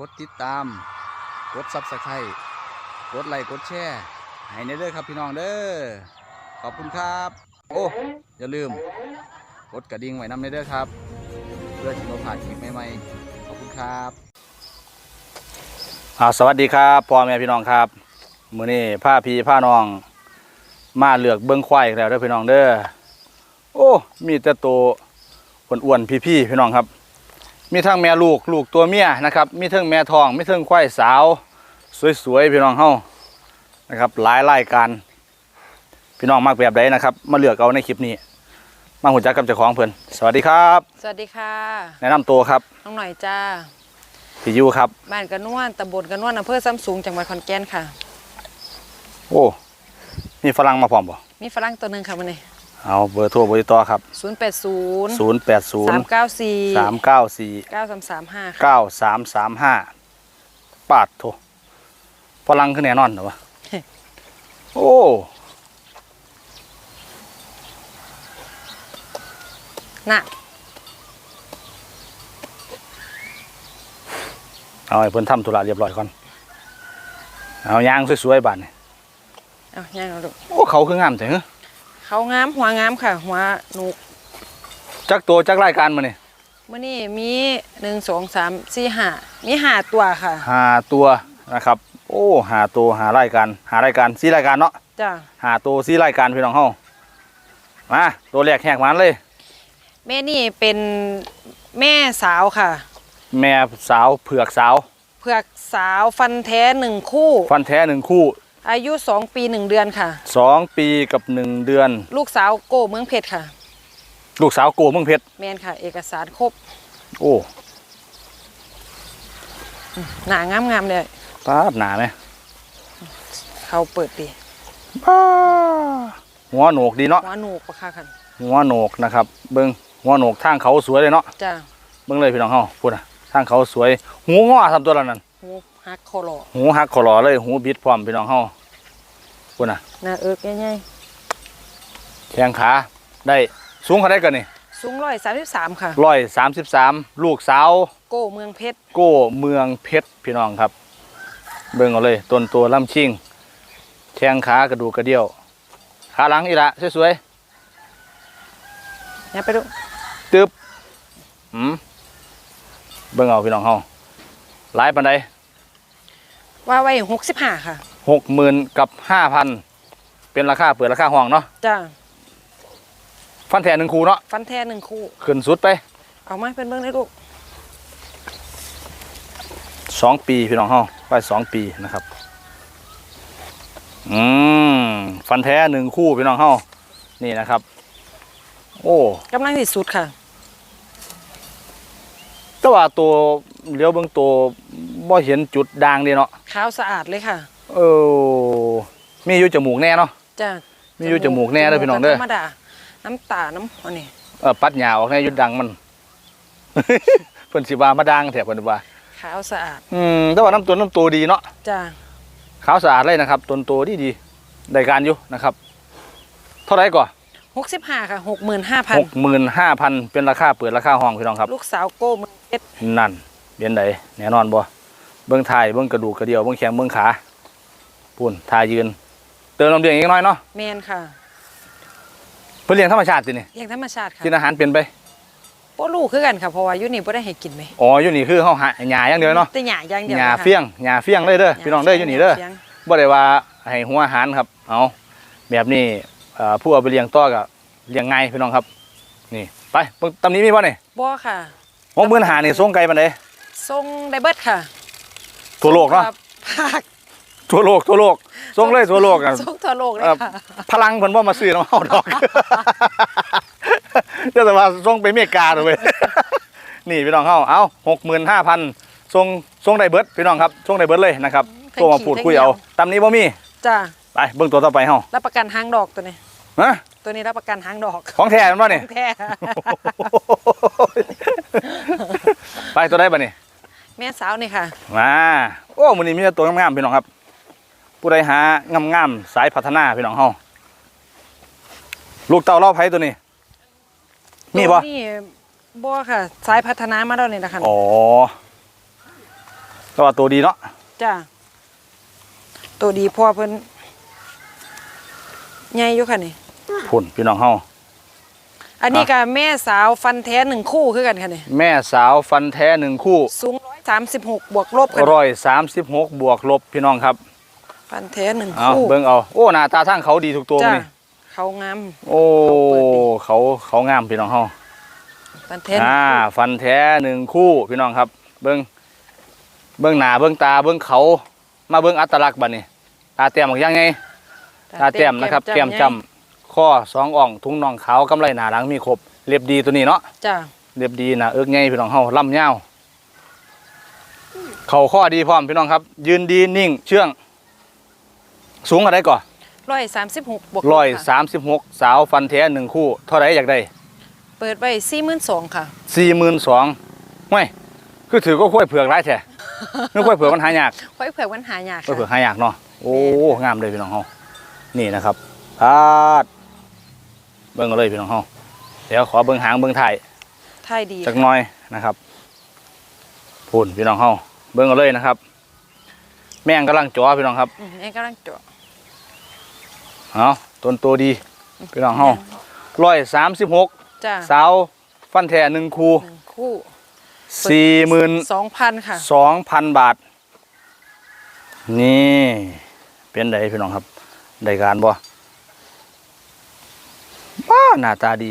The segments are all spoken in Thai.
กดติดตาม กดซับสไครต์กดไลค์กดแชร์ให้ในเด้อครับพี่น้องเด้อขอบคุณครับ โอ้อย่าลืม กดกระดิ่งไว้นำในเด้อครับ เพื่อที่เราผ่านคลิปใหม่ๆขอบคุณครับอาสวัสดีครับพ่อแม่พี่น้องครับมื้อนี้ผ้าพีผ้าน้อง มาเลือกเบิ้องควายแล้วเด้อพี่น้องเด้อโอ้มีแต่โตวอ้วนๆพี่ๆพี่น้องครับ มีทั้งแม่ลูกลูกตัวเมียนะครับ มีทั้งแม่ทองมีทั้งควายสาว สวยๆพี่น้องเฮานะครับ หลายรายการพี่น้องมากแบบใดนะครับ มาเลือกเอาในคลิปนี้ มาหุ่นจักกับเจ้าของเพิ่นสวัสดีครับ สวัสดีค่ะ แนะนำตัวครับน้องหน่อยจ้า พี่ยูครับ บ้านกระนวนตำบลกระนวนอำเภอซ้ำสูงจังหวัดขอนแก่นค่ะ โอ้มีฝรั่งมาพร้อมบ่มีฝรั่งตัวหนึ่งค่ะมันนี่ เอาเบอร์โทรเบอร์ติดต่อครับ ศูนย์แปดศูนย์080สามเก้าสี่394 เก้าสามสามห้าค่ะเก้าสามสามห้าปาดโถพลังขึ้นแน่นอนเหรอวะ โอ้น่ะเอาให้เพิ่นทำธุระเรียบร้อยก่อน เอายางสวยๆบาดนี่เอาย่างเอาดูโอ้เขาคืองามจังเขางามหัวงามค่ะ หัวหนูกจักตัวจักรายการมาเนี่ยมื่อนี้มีหนึ่งสองสามสี่ห้ามีห้าตัวค่ะหาตัวนะครับ โอ้หาตัวหารายการหารายการสี่รายการเนาะจ้าหาตัวสี่รายการพี่น้องเฮามาตัวแรกแหกมันเลย แม่นี่เป็นแม่สาวค่ะ แม่สาวเผือกสาว เผือกสาวฟันแท้หนึ่งคู่ ฟันแท้หนึ่งคู่ อายุสองปีหนึ่งเดือนค่ะ สองปีกับหนึ่งเดือน ลูกสาวโก้เมืองเพชรค่ะ ลูกสาวโกเมืองเพชรแมนค่ะ เอกสารครบโอ้หนางามงามๆเลยปาดหนาไหมเขาเปิดดีป้าหัวโหนกดีเนาะหัวหนูกปะค่ะคันหัวโหนกนะครับ เบิ้งหัวโหนกทางเขาสวยเลยเนาะจ้าเบิ้งเลยพี่น้องเฮาพูดอะทางเขาสวย หูง้อทำตัวละนั่นหูฮักโคโลหูหักขอหลอเลย หูบิดพร้อมพี่น้องเฮา พูดอะหน้าเอิกง่ายแข้งขาได้สูงเขาได้กันนี่ๆสูงร้อยสามสิบสามค่ะ ร้อยสามสิบสามลูกสาว โก้เมืองเพชรโก้เมืองเพชรพี่น้องครับ เบิ่งเอาเลยต้นตัวลำชิงแข้งขากระดูกกระเดี่ยวขาหลังอีละสวยเนี่ยไปดูๆตึบหืมเบิ่งเอาพี่น้องเฮาหลายปันใดว่าไว้หกสิบห้าค่ะ หกหมื่นกับห้าพันเป็นราคาเปิดราคาห้องเนาะจ้าฟันแทนหนึ่งคูเนาะฟันแท้หนึ่งคู่ ขึ้นสุดไปเอามาเป็นเบื้องได้ลูกสองปีพี่น้องเฮาไปสองปีนะครับอืมฟันแท้หนึ่งคู่พี่น้องเฮานี่นะครับ โอ้กำลังที่สุดค่ะ แต่ว่าตัวเลี้ยวเบิ่งตัวบ่เห็นจุดด่างเดีเนาะขาวสะอาดเลยค่ะ เออมีอยู่จมูกแน่เนาะจ้ามีอยู่จมูกแน่เด้อพี่น้องเด้อธรรมดาน้ำตาน้ำอันนี้เออปัดหญ้าออกแน่อยู่ดังมันเพิ่นสิว่ามาดังแท้เพิ่นว่าขาวสะอาดอืมแต่ว่าน้ำตัวน้ำตัวดีเนาะจ้าขาวสะอาดเลยนะครับต้นตัวดีดีได้การอยู่นะครับ เท่าไหร่ก่อนหกสิบห้าค่ะหกหมื่นห้าพันหกหมื่นห้าพันเป็นราคาเปิดราคาห้องพี่น้องครับ ลูกสาวโก้เมืองเพชรนั่นเบียนใดแน่นอนบ่เบื้องท้ายเบื้องกระดูกกระเดี่ยวเบื้องแขนเบื้องขา ปุ่นทายยืน เติมลำเลียงอีกน้อยเนาะแมนค่ะเพื่อเลี้ยงธรรมชาติตินี่เลี้ยงธรรมชาติค่ะกินอาหารเป็นไปโป้ลูกคือกันค่ะเพราะว่าอยุนี่บ่ได้ให้กินไหมอ๋ออยู่นี่คือเฮาหาหญ้าอย่างเดียวเนาะแต่หญ้าอย่างเดียวหญ้านะคะเฟี้ยงหญ้าเฟี้ยงเลยเด้อพี่น้องเด้ออยู่นี่เด้อหญ้าฟี้ยงบ่ได้ว่าให้หัวอาหารครับเอาแบบนี้เอ่อผู้เอาไปเลี้ยงต่อก็เลี้ยงง่ายพี่น้องครับ นี่ไปเบิ่งตำนี้มีบ่นี่บ่ค่ะหกหมื่นหานี่ส่งไกลปานใดทรงไดเบิดค่ะทั่วโลกเนาะภาค ทั่วโลกทั่วโลกส่งเลยทั่วโลกอะทรงทั่วโลกเลยเอ่อค่ะพลังเพิ่นบ่มาซื้อน้ำเฮาดอกเดี๋ยวแต่ว่าส่งไปอเมริกาเลยเว้ยนี่พี่น้องเฮาเอา65,000ส่งส่งได้เบิดพี่น้องครับส่งได้เบิดเลยนะครับโทรมาพูดคุยเอาตามนี้บ่มีจ้าไปเบิ่งตัวต่อไปเฮารับประกันหางดอกตัวนี้ฮะตัวนี้รับประกันหางดอกของแท้แมันบ่นี่แท้ไปตัวได้บ่นี่แม่สาวนี่ค่ะมาโอ้มื้อนี้มีแต่ตัวงามๆพี่น้องครับ ผู้ใดหางามๆสายพัฒนาพี่น้องเฮาลูกเต่าเล่าไผตัวนี้ มีบ่ตัวนี่บ่ค่ะ สายพัฒนามาแล้วนี่นะคะอ๋อก็ว่าตัวดีเนาะจ้าตัวดีพ่อเพิ่นใหญ่อยู่ค่ะนี่พุ่นพี่น้องเฮาอันนี้ก็แม่สาวฟันแท้หนึ่งคู่คือกันค่ะนี่แม่สาวฟันแท้หนึ่งคู่ สูงสามสิบหกบวกลบค่ะร้อยสามสิบหกบวกลบพี่น้องครับ ฟันแท้หนึ่งเอาคู่เบิ่งเอา โอ้หน้าตาทั้งเขาดีทุกตัวจ้ามื้อนี่เขางาม โอ้เขาเปิดดีเขาเขางามพี่น้องเฮาฟันแท้หนึ่งอ่า คู่ฟันแท้หนึ่งคู่พี่น้องครับ เบิ้งเบิ้งหน้าเบิ้งตาเบิ้งเขา มาเบิ้งอัตลักษณ์บัดนี้ตาแต้มออกยังไง ตาแต้มนะครับแก้มจำข้อสองอ่องทุงน่องขาวกำไรหนาหลังมีครบเรียบดีตัวนี้เนาะจ้าเรียบดีหนะเอิกไงพี่น้องเฮาล่ำยาวเข่าข้อดีพร้อมพี่น้องครับ ยืนดีนิ่งเชื่อง สูงอะไรก่อนร้อยสามสิบหกบวกลบร้อยค่ะสามสิบหกสาวฟันแท้หนึ่งคู่ เท่าไรอยากได้ เปิดไว้สี่หมื่นสองค่ะสี่หมื่นสองไม่คือถือก็ค่อยเผือกไรแท้นึกค่อยเผือกมันหายากค่อยเผื่อวันหายากค่อยเผือกค่ะหายากเนาะโอ้แม่นค่ะงามเลยพี่น้องเฮานี่นะครับพาดเบิ่งเอาเลยพี่น้องเฮาเดี๋ยวขอเบิ่งหางเบิ่งถ่ายไทยดีจักหน้อยนะครับพูนพี่น้องเฮาเบิ่งเอาเลยนะครับ แม่งกำลังจ่อพี่น้องครับอืมนี่กำลังเจาะ เอาต้นตัวดีพี่น้องเฮาร้อยสามสิบหกจ้าสาวฟันแท้หนึ่งคูหนึ่งคู่สี่หมื่นสองพันค่ะสองพันบาท นี่เป็นไดพี่น้องครับได้การบ่บ้าหน้าตาดี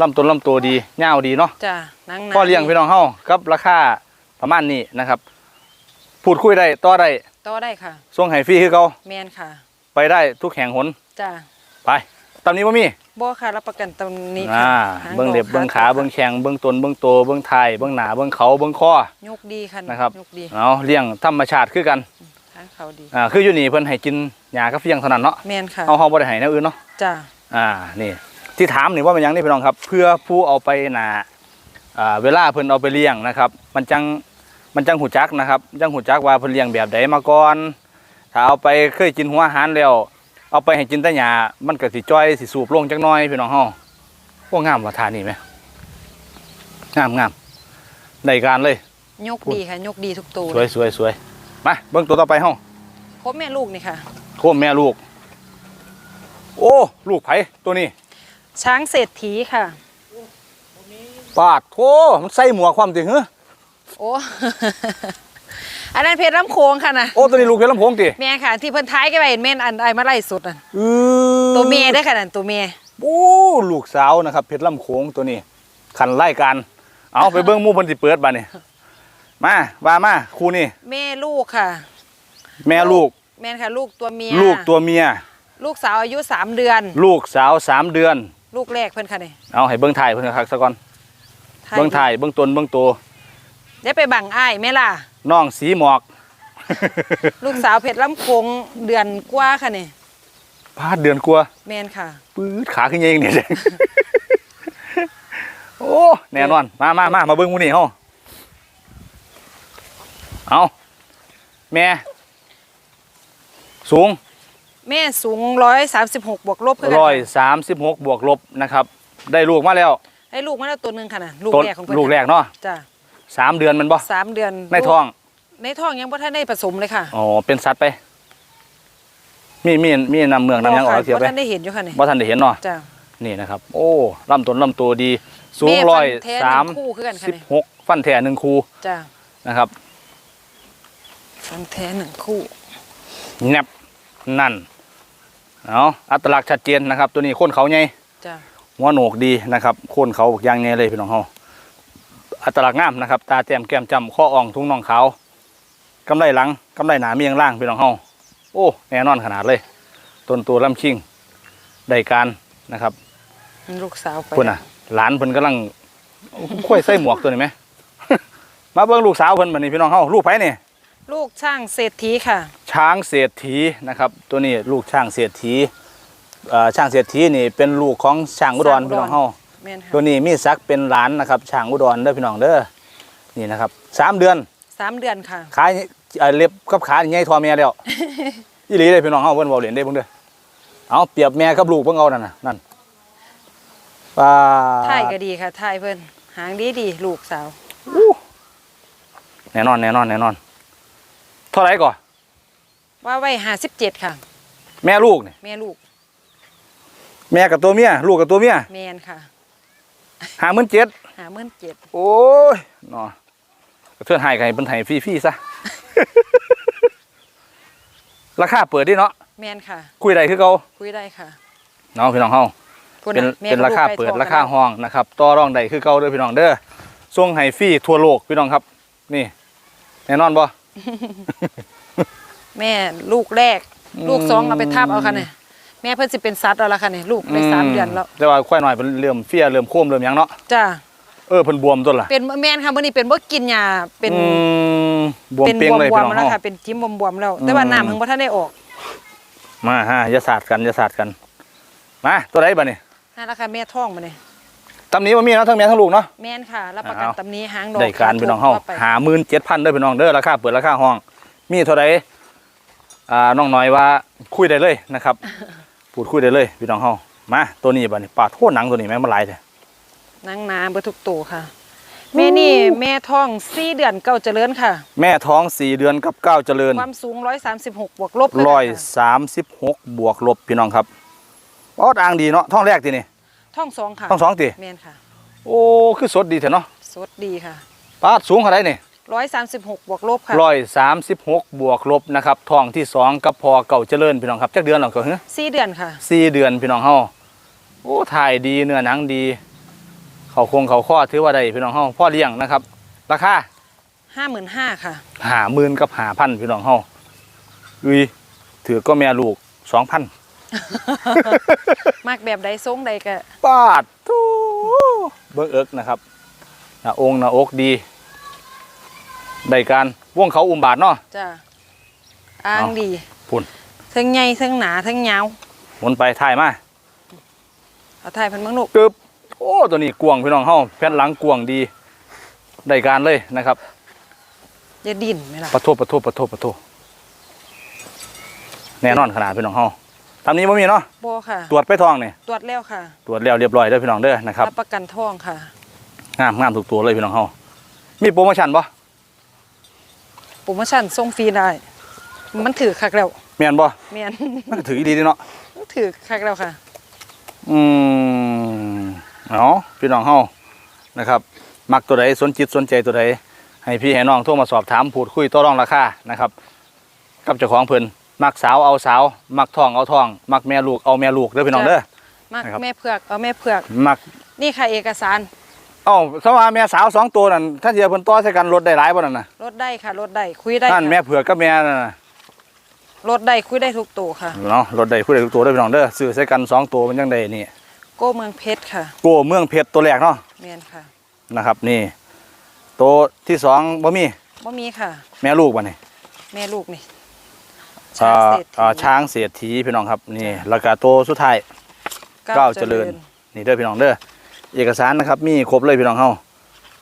ลำต้นลำตัวดีเงาวดีเนาะจ้านังหนาพ่อเลี้ยงพี่น้องเฮากับราคาประมาณนี้นะครับ พูดคุยได้ต่อได้ต่อได้ค่ะส่งให้ฟรีคือเก่าแมนค่ะ ไปได้ทุกแห่งหนจ้าไปตามนี้บ่มีบ่ค่ะรับประกันตรงนี้อ่าค่ะเบิ่งเล็บเบิ่งขาเบิ่งแข้งเบิ่งตนเบิ่งโตวเบิ่งท้ายเบิ่งหน้าเบิ่งเขาเบิ่งคอยกดีค่ะนะครับยกดีเอาเลี้ยงธรรมชาติคือกันทางเขาดีอ่าคืออยู่นี่เพิ่นให้กินหญ้ากับเฟียงเท่านั้นเนาะแมนค่ะเฮาเฮาบ่ได้ให้แนวอื่นเนาะจ้าอ่านี่ที่ถามนี่ว่ามันหยังนี่พี่น้องครับ เพื่อผู้เอาไปน่ะอ่าเวลาเพิ่นเอาไปเลี้ยงนะครับ มันจังมันจังหูจักนะครับจังหูจักว่าเพิ่นเลี้ยงแบบใดมาก่อน ถ้าเอาไปเคยกินหัวอาหารแล้ว เอาไปให้กินแต่หญ้ามันก็สิจ้อยสิสูบลงจักหน่อยพี่น้องเฮาโอ้งามว่าทานี่ไหมงามงามได้การเลย ยกดีค่ะ ยกดีทุกตัวสวยสวยสวยมาเบิ่งตัวต่อไปเฮาครบแม่ลูกนี่ค่ะโคมแม่ลูก โอ้ ลูกไผตัวนี้ ช้างเศรษฐีค่ะ ปาดโถมันใส่หมวกความติเหรอโอ้ อันนั้นเพชรลำโคงค่ะนะโอ้ตัวนี้ลูกเพชรลำโพงติแม่ค่ะ ที่เพิ่นท้ายกันไปเห็นแม่นอันไอมาไล่สุดอะอือตัวเมียได้อค่ะนั่นตัวเมียโอ้ลูกสาวนะครับเพชรลำโขงตัวนี้ขันไล่กันเอาไปเบิ้งหมู่เพิ่นสิเปิดบัดนี้มาว่ามาคู่นี้แม่ลูกค่ะ แม่ลูก แม่นค่ะ ลูกตัวเมียลูกตัวเมีย ลูกสาวอายุสามเดือน ลูกสาวสามเดือน ลูกแรกเพิ่นค่ะนี่เอาให้เบิ้งถ่ายเพิ่นคักซะก่อนเบิ้งถ่ายเบิ้งตนเบิ้งตัวได้ไปบังอ้ายแม่ล่ะ น้องสีหมอกลูกสาวเพชรลำโคงเดือนกว่าค่ะนี่พาดเดือนกลัวาแม่นค่ะ ปื๊ดขาขึ้นเองเนี่ยโอ้แน่นอนมามามามาเบิ้งหมูนี่เฮาเอาแม่ สูง แม่สูงร้อยสามสิบหกบวกลบเพื่อนร้อยสามสิบหกบวกลบนะครับ ได้ลูกมาแล้วให้ลูกมาแล้วตัวหนึ่งค่ะนะลูกต้นแรกของเพื่อนลูกแรกเนาะจ้ะ สามเดือนแมันบ่สามเดือนในท้อง ในท้องยังพ่ท่านได้ผสมเลยค่ะอ๋อเป็นสัตว์ไป มีมีมีนำเมืองนำหยังออกค่ะเสียไปพ่ท่านได้เห็นอยู่ค่ะนี่บ่ทันได้เห็นเนาะจ้ะนี่นะครับ โอ้ลำต้นลำตัวดี สูงแม่ร้อยฟันแท้หสามนึ่งคู่คือกันค่ะสิบนี่หกฟันแท่หนึ่งคูจ้ะนะครับฟันแท้หนึ่งคู่แนบนั่นเอาอัตลักษณ์ชัดเจนนะครับ ตัวนี้โคนเขาใหญ่จ้ะหัวโหนกดีนะครับโคนเขาอย่างใหญ่เลยพี่น้องเฮา อัตลักษณ์งามนะครับ ตาแจ่มแก้มจำข้ออ่องทุ่งน่องขาวกำไรหลังกำไรหนาเมียงล่างพี่น้องเฮาโอ้แน่นอนขนาดเลยต้นตัวลำชิงได้การนะครับลูกสาวไปเพิ่นน่ะ หลานเพิ่นกำลังค่อยใส่หมวกตัวนี้ไหม มาเบิ่งลูกสาวเพิ่นบัดนี้พี่น้องเฮาลูกไผนี่ลูกช่างเศรษฐีค่ะ ช้างเศรษฐีนะครับ ตัวนี้ลูกช้างเศรษฐีเอ่อช้างเศรษฐีนี่เป็นลูกของช้างอุดรช้างอุดรพี่น้องเฮาแม่นค่ะ ตัวนี้มีศักดิ์เป็นหลานนะครับช้างอุดรเด้อพี่น้องเด้อนี่นะครับสามเดือนสามเดือนค่ะขาเอ่อเล็บกับขาใหญ่ทอแม่แล้วอีหลีเลยพี่น้องเฮาเพิ่นเว้าเล่นได้เบิ่งเด้อเอาเปรียบแม่กับลูกเพิ่นเอานั่นน่ะนั่นปลาถ่ายก็ดีค่ะถ่ายเพิ่นหางดีดีๆลูกสาวอู้แน่นอนแน่นอนแน่นอน เท่าไหร่ก่อนว่าไว้ห้าสิบเจ็ดค่ะ แม่ลูกนี่แม่ลูก แม่กับตัวเมียลูกกับตัวเมียแมนค่ะ หาหมื่นเจ็ดหาเมื่นเจ็ดโอ้ยเนาะเพื่อนให้กันเป็นไห้ฟรีๆซะ ราคาเปิดดิเนาะแมนค่ะ คุยได้คือเก่าคุยได้ค่ะเนาะพี่น้องเฮา พูดเป็นแม่เป็นกับราคาลูกไปเปิดทอราคาห้องนะครับต่อรองได้คือเก่าเด้อพี่น้องเด้อส่งให้ฟรีทั่วโลกพี่น้องครับ นี่แน่นอนบ่ แม่ลูกแรกอืมลูกสองเอาไปทับเอาค่ะเนี่ย แม่เพิ่นสิเป็นซัดเอาละค่ะเนี่ยลูกได้สามเดือนแล้วแต่ว่าควายน้อยเป็นเริ่มเฟียเริ่มโค้มเริ่มหยังเนาะจ้าเออเพิ่นบวมตัวล่ะเป็นแมนค่ะมื้อนี้เป็นบ่กินยาเป็นอืมบวมเป็นเปียงเลยบวพี่มน้องๆแล้วเฮาค่ะเป็นจิ้มบวมๆแล้วแต่ว่าอืมน้ำเพิ่งบ่ทันได้ออก มาฮะอย่าสาดกันอย่าสาดกันมาตัวไหนบัดนี้นั่นละค่ะแม่ท้องมาเนี่ยตำนี้บ่มีเนาะทั้งแม่ทั้งลูกเนาะแม่นค่ะรับประกันเอาตำนี้หางดอกได้การพี่น้องเฮาว่ไปหาหมื่นเจ็ดพันเด้อพี่น้องเด้อราคาเปิดราคาห้อง มีเท่าไรอ่าน้องน้อยว่าคุยได้เลยนะครับ พูดคุยได้เลยพี่น้องเฮามาตัวนี้บัดนี้ปลาโทษหนังตัวนี้แม่งมาหลายเลยนางนาเบ่ทุกตัวค่ะ แม่นี่แม่ท้อง4เดือนเก้าเจริญค่ะ แม่ท้องสี่เดือนกับเก้าเจริญความสูง136บวกลบเลยร้อยค่ะสามสิบหกบวกลบพี่น้องครับอ๋ออ่างดีเนาะท้องแรกทีนี่ท้องสองค่ะท้องสองตีแม่นค่ะ โอ้คือสดดีเถอะเนาะสดดีค่ะปลาสูงเท่าไรนี่ 136บวกลบค่ะร้อยสามสิบหกบวกลบนะครับท้องที่สองกับพอเก่าเจริญพี่น้องครับจักเดือนหรอก็เฮ้สี่เดือนค่ะสี่เดือนพี่น้องเฮาโอ้ถ่ายดีเนื้อหนังดี เขาคงเขาข้อถือว่าได้พี่น้องเฮาพ่อเลี้ยงนะครับ ราคา55,000ค่ะหาหมื่นกับหาพันพี่น้องเฮาอุ้ยถือก็แม่ลูกสองพันมากแบบใดทรงใดก็บาททูเบิ้งเอิกนะครับหน้าองค์หน้าอกดี ได้การว่วงเขาอุ้มบาทเนาะจ้ะอ้างเอาดีพุ่นทั้งใหญ่ทั้งหนาทั้งยาวหมุนไปถ่ายมาเอาถ่ายเพันเมืองลูกกึบโอ้ตัวนี้กวงพี่น้องเฮาแผ่นหลังกวงดีได้การเลยนะครับอย่าดิ่นไหมล่ะปะโทปะโทปะโทปะโทแน่นอนขนาดพี่น้องเฮาตามนี้บ่มีเนาะบอค่ะ ตรวจไปทองนี่ตรวจแล้วค่ะ ตรวจแล้วเรียบร้อยเด้อพี่น้องเด้อนะครับรับประกันท้องค่ะงามงามทุกตัวเลยพี่น้องเฮามีโปรโมชั่นบ่ โปรโมชั่นส่งฟรีได้ มันถือคักแล้วแม่นบ่แม่นมันก็ถืออีดีเด้เนาะมันถือคักแล้วค่ะ อืมเอาพี่น้องเฮานะครับ มักตัวใดสนจิตสนใจตัวใดให้พี่ให้น้องโทรมาสอบถามพูดคุยต่อรองราคานะครับ กับเจ้าของเพิ่นมักสาวเอาสาว มักทองเอาทอง มักแม่ลูกเอาแม่ลูกเด้อพี่น้องเด้อมากนะครับ แม่เผือกเอาแม่เผือก มัก นี่ค่ะเอกสาร เอ้าสมว่าแม่สาวสองตัวนั่นถ้าเทียบเพิ่นต่อใส่กันลดได้หลายบ่นั่นน่ะลดได้ค่ะลดได้คุยได้นั่นค่ะแม่เผือกกับแม่นั่นน่ะลดได้คุยได้ทุกตัวค่ะ เนาะลดได้ผู้ใดทุกตัวเด้อพี่น้องเด้อซื้อใส่กันสองตัวมันจังไดนี่โก้เมืองเพชรค่ะโกเมืองเพชรตัวแรกเนาะแม่นค่ะนะครับ นี่ตัวที่สองบ่มีบ่มีค่ะ แม่ลูกบ่นี่แม่ลูกนี่อ่าช้างเศรษฐีอ่าช้างเสียทีพี่น้องครับนี่แล้วก็ตัวสุดท้าย ก้าวเจริญ นี่เด้อพี่น้องเด้อ เอกสารนะครับ มีครบเลยพี่น้องเฮา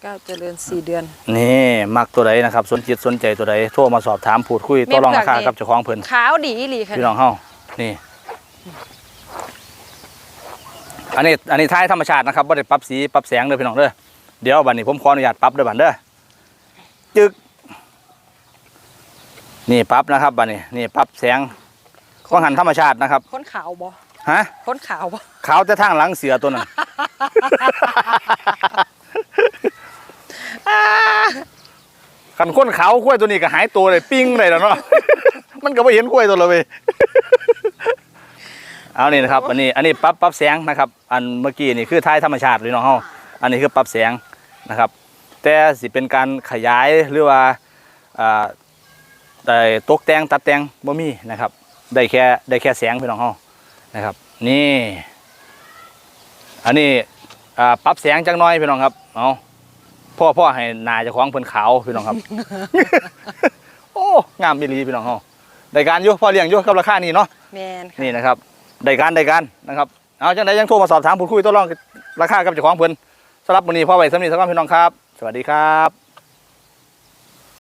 ก้าวเจริญสี่เดือน นี่มักตัวใดนะครับ สนจิตสนใจตัวใดโทรมาสอบถามพูดคุยต่อรองราคาแม่เผือกนี่กับเจ้าของเพิ่นขาวดีอีหลีค่ะพี่น้องเฮานี่ อันนี้อันนี้ท้ายธรรมชาตินะครับบ่ได้ปรับสีปรับแสงเด้อพี่น้องเด้อเดี๋ยวบัดนี้ผมขออนุญาตปรับเด้อบัดเด้อจึกนี่ปรับนะครับบัดนี้นี่ปรับแสงก็หันธรรมชาตินะครับ คนขาวบ่ ฮะคนขาวบ่ขาวแต่ทางหลังเสือตัวนั้นขันค้นขาวขั้วยตัวนี้ก็หายตัวเลยปิ้งเลยแล้วเนาะมันก็ไม่เห็นขั้วยตัวเลยเว้ยเอานี่นะครับ อันนี้อันนี้ปรับปรับแสงนะครับ อันเมื่อกี้นี่คือท้ายธรรมชาติเลยเนาะเฮาอันนี้คือปรับแสงนะครับ แต่สิเป็นการขยายหรือว่าอ่าแต่ตกแต่งตัดแต่งบ่มีนะครับ ได้แค่ได้แค่แสงพี่น้องเฮา นะครับ นี่ อันนี้อ่าปรับแสงจังน้อยพี่น้องครับเอาพ่อพ่อให้หนาเจะคล้าของเพิ่นขาวพี่น้องครับ โอ้งามอีหลีพี่น้องเฮาได้การอยู่พ่อเลี้ยงอยู่กับราคานี้เนาะแม่นค่ะนี่นะครับได้การได้การนะครับเอาจังไดยังโทรมาสอบถามพูดคุยต่อรองราคากับเจ้าของเพิ่นสำหรับมื้อนี้พ่อไว้สำนีสักวันพี่น้องครับ สวัสดีครับ